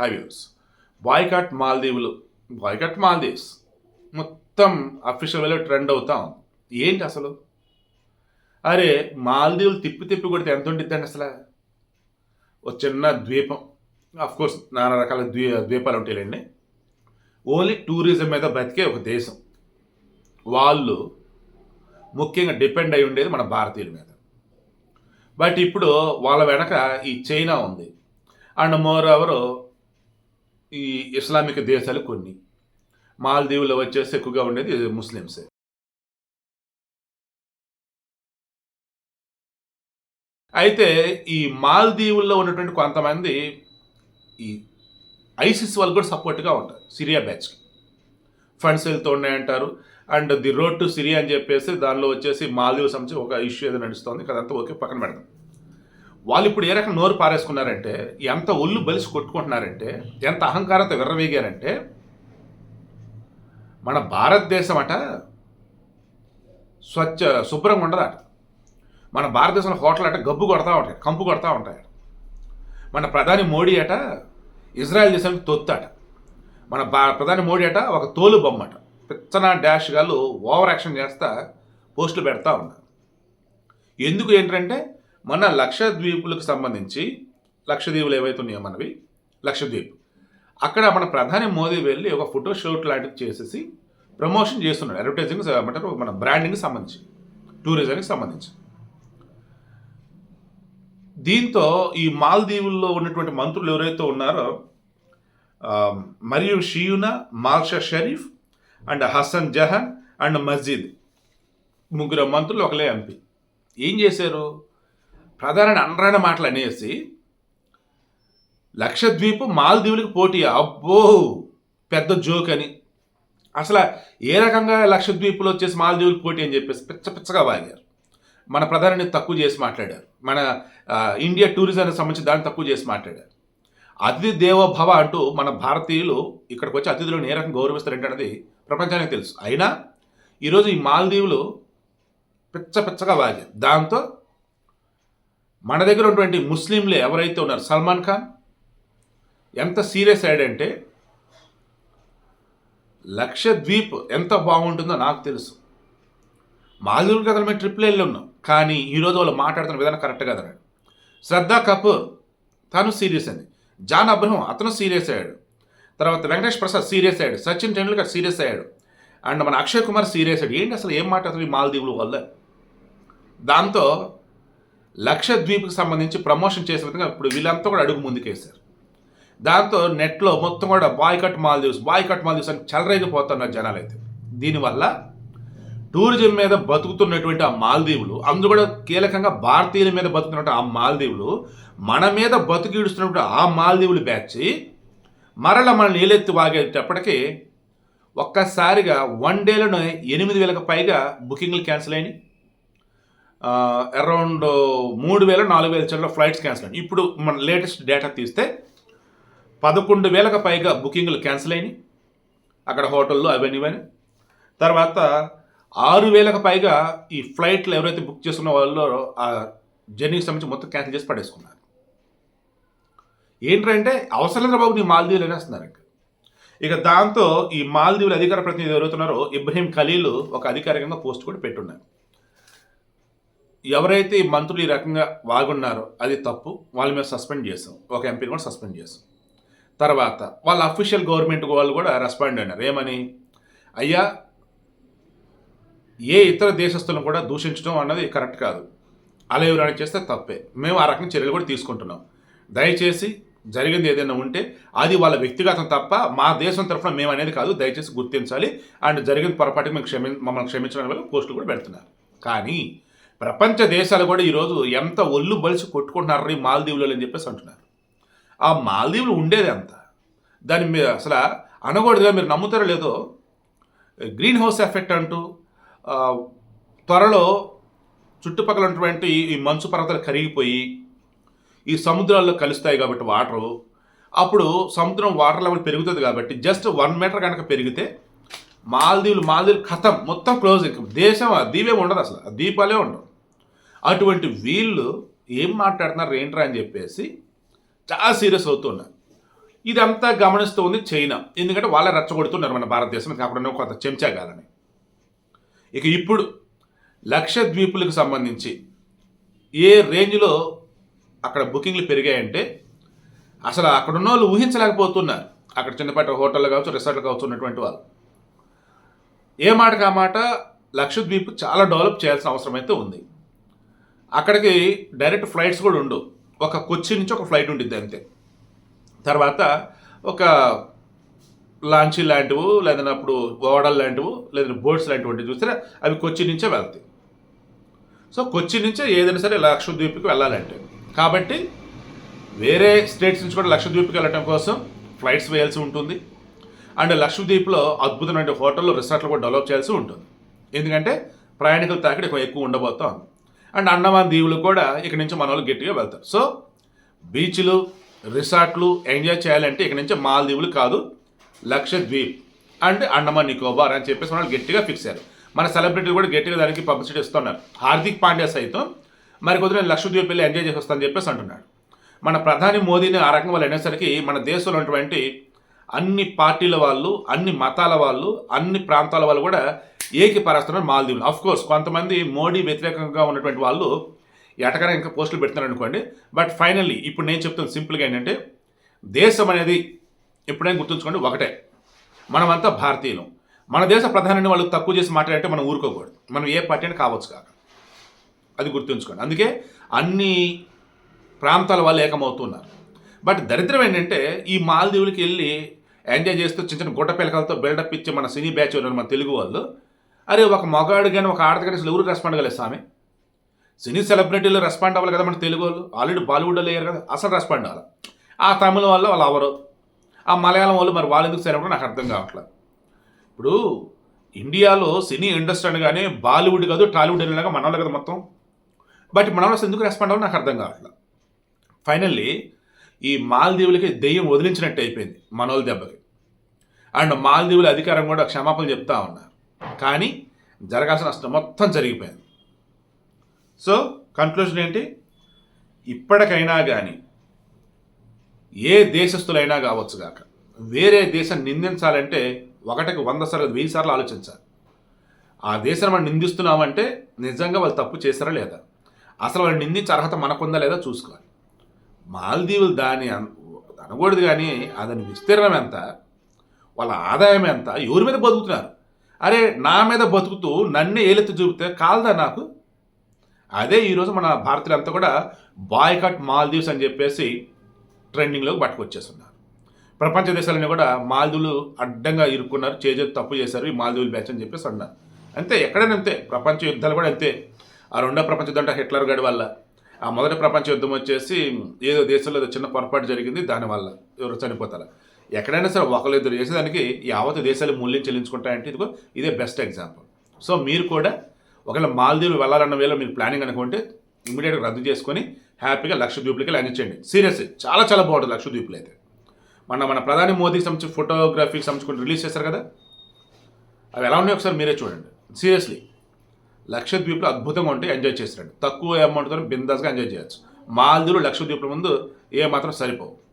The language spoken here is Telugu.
హైవ్యూస్ బాయ్కాట్ మాల్దీవులు బాయ్కాట్ మాల్దీవ్స్. మొత్తం అఫీషియల్ వేలో ట్రెండ్ అవుతాం ఏంటి అసలు? అరే మాల్దీవులు తిప్పి తిప్పి కొడితే ఎంత ఉండిద్దండి అసలు? ఒక చిన్న ద్వీపం. అఫ్ కోర్స్ నానా రకాల ద్వీ ద్వీపాలు ఉంటాయండి ఓన్లీ టూరిజం మీద బతికే ఒక దేశం. వాళ్ళు ముఖ్యంగా డిపెండ్ అయి ఉండేది మన భారతీయుల మీద. బట్ ఇప్పుడు వాళ్ళ వెనక ఈ చైనా ఉంది. అండ్ మోర్ ఎవరు ఈ ఇస్లామిక్ దేశాలు కొన్ని. మాల్దీవులో వచ్చేసి ఎక్కువగా ఉండేది ముస్లిమ్సే. అయితే ఈ మాల్దీవుల్లో ఉన్నటువంటి కొంతమంది ఈ ఐసిస్ వాళ్ళు కూడా సపోర్ట్గా ఉంటారు సిరియా బ్యాచ్కి. ఫండ్స్ వెళ్తూ ఉన్నాయంటారు. And the road to Syria అని చెప్పేసి దానిలో వచ్చేసి మాల్దీవ్ సంబంధించి ఒక ఇష్యూ ఏదో నడుస్తుంది కదంతా ఓకే పక్కన పెడదాం. వాళ్ళు ఇప్పుడు ఏ రకం నోరు పారేసుకున్నారంటే ఎంత ఒళ్ళు బలిసి కొట్టుకుంటున్నారంటే ఎంత అహంకారంతో విర్రవేగారంటే మన భారతదేశం అట స్వచ్ఛ శుభ్రంగా ఉండదట. మన భారతదేశంలో హోటల్ అట గబ్బు కొడతా ఉంటాయి కంపు కొడతా ఉంటాయి. మన ప్రధాని మోడీ అట ఇజ్రాయెల్ దేశానికి తొత్తట. మన ప్రధాని మోడీ అట ఒక తోలు బొమ్మట. పిచ్చన డాష్ గాళ్ళు ఓవర్ యాక్షన్ చేస్తా పోస్టులు పెడతా ఉన్నారు. ఎందుకు ఏంటంటే మన లక్షద్వీపులకు సంబంధించి లక్షద్వీపులు ఏవైతే ఉన్నాయో మనవి లక్షద్వీప్ అక్కడ మన ప్రధాని మోదీ వెళ్ళి ఒక ఫోటో షూట్ లాంటిది చేసేసి ప్రమోషన్ చేస్తున్నాడు. అడ్వర్టైజింగ్ అంటారు మన బ్రాండింగ్కి సంబంధించి. టూరిజంకి సంబంధించి. దీంతో ఈ మాల్దీవుల్లో ఉన్నటువంటి మంత్రులు ఎవరైతే ఉన్నారో మరియు షియునా మాల్షా షరీఫ్ అండ్ హసన్ జహన్ అండ్ మస్జిద్ ముగ్గురు మంత్రులు ఒకలే ఎంపీ. ఏం చేశారు? ప్రధాని అనరాని మాటలు అనేసి లక్షద్వీప్ మాల్దీవులకు పోటీ. అబ్బో! పెద్ద జోక్ అని. అసలు ఏ రకంగా లక్షద్వీపులో వచ్చేసి మాల్దీవులకు పోటీ అని చెప్పేసి పిచ్చ పిచ్చగా వాగారు. మన ప్రధానిని తక్కువ చేసి మాట్లాడారు. మన ఇండియా టూరిజానికి సంబంధించి దాన్ని తక్కువ చేసి మాట్లాడారు. అతిథి దేవోభవ అంటూ మన భారతీయులు ఇక్కడికి వచ్చి అతిథులను ఏ రకంగా గౌరవిస్తారంటే ప్రపంచానికి తెలుసు. అయినా ఈరోజు ఈ మాల్దీవులు పిచ్చ పిచ్చగా వాగారు. దాంతో మన దగ్గర ఉన్నటువంటి ముస్లింలు ఎవరైతే ఉన్నారు సల్మాన్ ఖాన్ ఎంత సీరియస్ అయ్యాడంటే లక్షద్వీప్ ఎంత బాగుంటుందో నాకు తెలుసు. మాల్దీవులు అతను మేము ట్రిప్లు వెళ్ళి ఉన్నాం కానీ ఈరోజు వాళ్ళు మాట్లాడుతున్న విధానం కరెక్ట్ కదా. శ్రద్ధా కపూర్ తను సీరియస్ అయింది జాన్ అబ్రహం అతను సీరియస్ అయ్యాడు తర్వాత వెంకటేష్ ప్రసాద్ సీరియస్ అయ్యాడు సచిన్ టెండూల్కర్ సీరియస్ అయ్యాడు అండ్ మన అక్షయ్ కుమార్ సీరియస్ అయ్యాడు ఏంటి అసలు ఏం మాట్లాడుతుంది ఈ మాల్దీవుల వల్ల? దాంతో లక్షద్వీప్కి సంబంధించి ప్రమోషన్ చేసే విధంగా ఇప్పుడు వీళ్ళంతా కూడా అడుగు ముందుకేశారు. దాంతో నెట్లో మొత్తం కూడా బాయ్కట్ మాల్దీవ్స్ బాయ్కట్ మాల్దీవ్స్ అని చెలరేగిపోతున్నారు జనాలు అయితే దీనివల్ల టూరిజం మీద బతుకుతున్నటువంటి ఆ మాల్దీవులు అందులో కూడా కీలకంగా భారతీయుల మీద బతుకుతున్నటువంటి ఆ మాల్దీవులు మన మీద బతుకిడుస్తున్నటువంటి ఆ మాల్దీవులు బ్యాచ్ మరల మన నీళ్ళెత్తి వాగేటప్పటికీ ఒక్కసారిగా వన్ డేలోనే ఎనిమిది వేలకు పైగా బుకింగ్లు క్యాన్సిల్ అయినాయి. అరౌండ్ మూడు వేల నాలుగు వేల చోట్ల ఫ్లైట్స్ క్యాన్సిల్ అయినాయి. ఇప్పుడు మన లేటెస్ట్ డేటా తీస్తే పదకొండు వేలకు పైగా బుకింగ్లు క్యాన్సిల్ అయినాయి. అక్కడ హోటల్లో అవన్నీ ఇవన్నీ తర్వాత ఆరు వేలకు పైగా ఈ ఫ్లైట్లు ఎవరైతే బుక్ చేసుకున్న వాళ్ళు ఆ జర్నీకి సంబంధించి మొత్తం క్యాన్సిల్ చేసి పడేసుకున్నారు. ఏంటంటే అవసరం లేదు బాబు నీ మాల్దీవులు అనేస్తున్నారు ఇంకా. ఇక దాంతో ఈ మాల్దీవుల అధికార ప్రతినిధి ఎవరైతున్నారో ఇబ్రహీం ఖలీలు ఒక అధికారికంగా పోస్ట్ కూడా పెట్టున్నారు. ఎవరైతే ఈ మంత్రులు ఈ రకంగా వాగున్నారో అది తప్పు. వాళ్ళ మీద సస్పెండ్ చేసాం ఒక ఎంపీని కూడా సస్పెండ్ చేసాం తర్వాత వాళ్ళ అఫీషియల్ గవర్నమెంట్ వాళ్ళు కూడా రెస్పాండ్ అయినారు. ఏమని? అయ్యా ఏ ఇతర దేశస్తులను కూడా దూషించడం అన్నది కరెక్ట్ కాదు. అలా ఎవరైనా చేస్తే తప్పే. మేము ఆ రకం చర్యలు కూడా తీసుకుంటున్నాం. దయచేసి జరిగింది ఏదైనా ఉంటే అది వాళ్ళ వ్యక్తిగతం తప్ప మా దేశం తరఫున మేము అనేది కాదు. దయచేసి గుర్తించాలి. అండ్ జరిగిన పొరపాటుకి మేము క్షమి మమ్మల్ని క్షమించడం వల్ల పోస్టులు కూడా పెడుతున్నారు. కానీ ప్రపంచ దేశాలు కూడా ఈరోజు ఎంత ఒళ్ళు బలిసి కొట్టుకుంటున్నారు ఈ మాల్దీవులు అని చెప్పేసి అంటున్నారు. ఆ మాల్దీవులు ఉండేది ఎంత? దాని మీద అసలు అనకూడదుగా మీరు నమ్ముతారో లేదో? గ్రీన్ హౌస్ ఎఫెక్ట్ అంటూ త్వరలో చుట్టుపక్కల ఉన్నటువంటి ఈ మంచు పర్వతాలు కరిగిపోయి ఈ సముద్రాల్లో కలుస్తాయి కాబట్టి వాటరు. అప్పుడు సముద్రం వాటర్ లెవెల్ పెరుగుతుంది కాబట్టి జస్ట్ వన్ మీటర్ కనుక పెరిగితే మాల్దీవులు మాల్దీవులు ఖతం మొత్తం క్లోజ్ ఇంక. దేశం ఆ దీపే ఉండదు అసలు. ఆ దీపాలే ఉండవు. అటువంటి వీళ్ళు ఏం మాట్లాడుతున్నారు ఏంట్రా అని చెప్పేసి చాలా సీరియస్ అవుతున్నారు ఇదంతా గమనిస్తూ ఉంది చైనా. ఎందుకంటే వాళ్ళే రచ్చగొడుతున్నారు మన భారతదేశం కాకుండా కొంత చెంచా కాదని. ఇక ఇప్పుడు లక్షద్వీపులకు సంబంధించి ఏ రేంజ్లో అక్కడ బుకింగ్లు పెరిగాయంటే అసలు అక్కడ ఉన్న వాళ్ళు ఊహించలేకపోతున్నారు. అక్కడ చిన్నపాటి హోటళ్ళు కావచ్చు రిసార్ట్లు కావచ్చు ఉన్నటువంటి వాళ్ళు. ఏ మాటకు ఆ మాట? లక్షద్వీప్ చాలా డెవలప్ చేయాల్సిన అవసరం అయితే ఉంది. అక్కడికి డైరెక్ట్ ఫ్లైట్స్ కూడా ఉండు ఒక కొచ్చి నుంచి ఒక ఫ్లైట్ ఉంటుంది అంతే. తర్వాత ఒక లాంచీ లాంటివి లేదంటే అప్పుడు ఓడల్ లాంటివి లేదంటే బోట్స్ లాంటివి చూస్తే అవి కొచ్చి నుంచే వెళ్తాయి. సో కొచ్చి నుంచే ఏదైనా సరే లక్షద్వీప్కి వెళ్ళాలంటే. కాబట్టి వేరే స్టేట్స్ నుంచి కూడా లక్షద్వీప్కి వెళ్ళటం కోసం ఫ్లైట్స్ వేయాల్సి ఉంటుంది. అండ్ లక్షద్వీప్లో అద్భుతమైన హోటళ్ళు రిసార్ట్లు కూడా డెవలప్ చేయాల్సి ఉంటుంది. ఎందుకంటే ప్రయాణికుల తాకిడి ఎక్కువ ఎక్కువ అండ్ అండమాన్ దీవులు కూడా ఇక్కడ నుంచి మన వాళ్ళు గట్టిగా వెళ్తారు. సో బీచ్లు రిసార్ట్లు ఎంజాయ్ చేయాలంటే ఇక్కడ నుంచి మాల్దీవులు కాదు లక్షద్వీప్ అండ్ అండమాన్ నికోబార్ అని చెప్పేసి వాళ్ళు గట్టిగా ఫిక్స్ అయ్యారు. మన సెలబ్రిటీలు కూడా గట్టిగా దానికి పబ్లిసిటీ ఇస్తున్నారు. హార్దిక్ పాండ్యా సైతం మరి కొద్దిగా నేను లక్షద్వీప్ వెళ్ళి ఎంజాయ్ చేసి వస్తానని చెప్పేసి అంటున్నాడు. మన ప్రధాని మోదీని ఆ రకంగా వాళ్ళు అనేసరికి మన దేశంలో ఉన్నటువంటి అన్ని పార్టీల వాళ్ళు అన్ని మతాల వాళ్ళు అన్ని ప్రాంతాల వాళ్ళు కూడా ఏకీపరుస్తున్నారు మాల్దీవులు. అఫ్ కోర్స్ కొంతమంది మోడీ వ్యతిరేకంగా ఉన్నటువంటి వాళ్ళు ఎటకరా ఇంకా పోస్టులు పెడుతున్నారు అనుకోండి. బట్ ఫైనల్లీ ఇప్పుడు నేను చెప్తున్న సింపుల్గా ఏంటంటే దేశం అనేది ఎప్పుడైనా గుర్తుంచుకోండి ఒకటే. మనమంతా భారతీయులు. మన దేశ ప్రధానిని వాళ్ళు తక్కువ చేసి మాట్లాడంటే మనం ఊరుకోకూడదు. మనం ఏ పార్టీ అని కావచ్చు కాక. అది గుర్తుంచుకోండి. అందుకే అన్ని ప్రాంతాల వాళ్ళు ఏకమవుతున్నారు బట్ దరిద్రం ఏంటంటే ఈ మాల్దీవులకి వెళ్ళి ఎంజాయ్ చేస్తూ చిన్న చిన్న గుట్ట పిల్లకలతో బిల్డప్ ఇచ్చి మన సినీ బ్యాచ్ ఉన్నారు మన తెలుగు వాళ్ళు అరే ఒక మగాడు కానీ ఒక ఆడది కానీ అసలు ఎవరు రెస్పాండ్ కాలేదు స్వామి సినీ సెలబ్రిటీలు రెస్పాండ్ అవ్వాలి కదా మన తెలుగు వాళ్ళు? ఆల్రెడీ బాలీవుడ్ వాళ్ళు అయ్యారు కదా అసలు రెస్పాండ్ అవ్వాలి. ఆ తమిళ వాళ్ళు వాళ్ళు అవరు ఆ మలయాళం వాళ్ళు మరి వాళ్ళు ఎందుకు సరిపడా నాకు అర్థం కావట్లేదు ఇప్పుడు ఇండియాలో సినీ ఇండస్ట్రీ అనగానే బాలీవుడ్ కాదు టాలీవుడ్ అనేలాగా మనవాళ్ళు కదా మొత్తం. బట్ మన వాళ్ళు ఎందుకు రెస్పాండ్ అవ్వాలి నాకు అర్థం కావట్లేదు ఫైనల్లీ ఈ మాల్దీవులకి దెయ్యం వదిలించినట్టు అయిపోయింది మనోళ్ళ దెబ్బకి. అండ్ మాల్దీవుల అధికారం కూడా క్షమాపణ చెప్తా ఉన్నారు. కానీ జరగాల్సిన నష్టం మొత్తం జరిగిపోయింది. సో కన్క్లూజన్ ఏంటి? ఇప్పటికైనా కానీ ఏ దేశస్తులైనా కావచ్చు కాక వేరే దేశం నిందించాలంటే ఒకటికి వంద సార్లు వెయ్యి సార్లు ఆలోచించాలి. ఆ దేశాన్ని మనం నిందిస్తున్నామంటే నిజంగా వాళ్ళు తప్పు చేశారా లేదా? అసలు వాళ్ళు నిందించే అర్హత మనకుందా లేదా చూసుకోవాలి. మాల్దీవులు దాని అనకూడదు కానీ అదని విస్తీర్ణం ఎంత? వాళ్ళ ఆదాయం ఎంత? ఎవరి మీద బతుకుతున్నారు? అరే నా మీద బతుకుతూ నన్నే ఏలెత్తి చూపితే కాలదా నాకు? అదే ఈరోజు మన భారతీయులంతా కూడా బాయ్కట్ మాల్దీవ్స్ అని చెప్పేసి ట్రెండింగ్లోకి పట్టుకొచ్చేస్తున్నారు. ప్రపంచ దేశాలన్నీ కూడా మాల్దీవులు అడ్డంగా ఇరుక్కున్నారు చేజే తప్పు చేశారు ఈ మాల్దీవులు బ్యాచ్ అని చెప్పేసి అన్నారు. అంతే ఎక్కడైనా అంతే ప్రపంచ యుద్ధాలు కూడా అంతే. ఆ రెండో ప్రపంచ యుద్ధం అంటే హిట్లర్ గడి వల్ల. ఆ మొదటి ప్రపంచ యుద్ధం వచ్చేసి ఏదో దేశంలో ఏదో చిన్న పొరపాటు జరిగింది దానివల్ల ఎవరు చనిపోతారు. ఎక్కడైనా సరే ఒకరు ఇద్దరు చేసేదానికి యావత్ దేశాలు మూల్యం చెల్లించుకుంటాయంటే ఇదిగో ఇదే బెస్ట్ ఎగ్జాంపుల్ సో మీరు కూడా ఒకవేళ మాల్దీవులు వెళ్ళాలన్న వేళ మీరు ప్లానింగ్ అనుకుంటే ఇమీడియట్గా రద్దు చేసుకొని హ్యాపీగా లక్షద్వీపులకి ల్యాండ్ చేయండి సీరియస్లీ చాలా చాలా బాగుంటుంది లక్షద్వీప్లు అయితే. మన మన ప్రధాని మోదీకి సంబంధించి ఫోటోగ్రఫీకి సంబంధించి రిలీజ్ చేశారు కదా? అవి ఎలా ఉన్నాయో ఒకసారి మీరే చూడండి. సీరియస్లీ లక్షద్వీప్లో అద్భుతంగా ఉంటే ఎంజాయ్ చేసినట్టు తక్కువ అమౌంట్తో బిందాస్గా ఎంజాయ్ చేయొచ్చు. మాల్దీవులు లక్షద్వీప్ల ముందు ఏ మాత్రం సరిపోవు.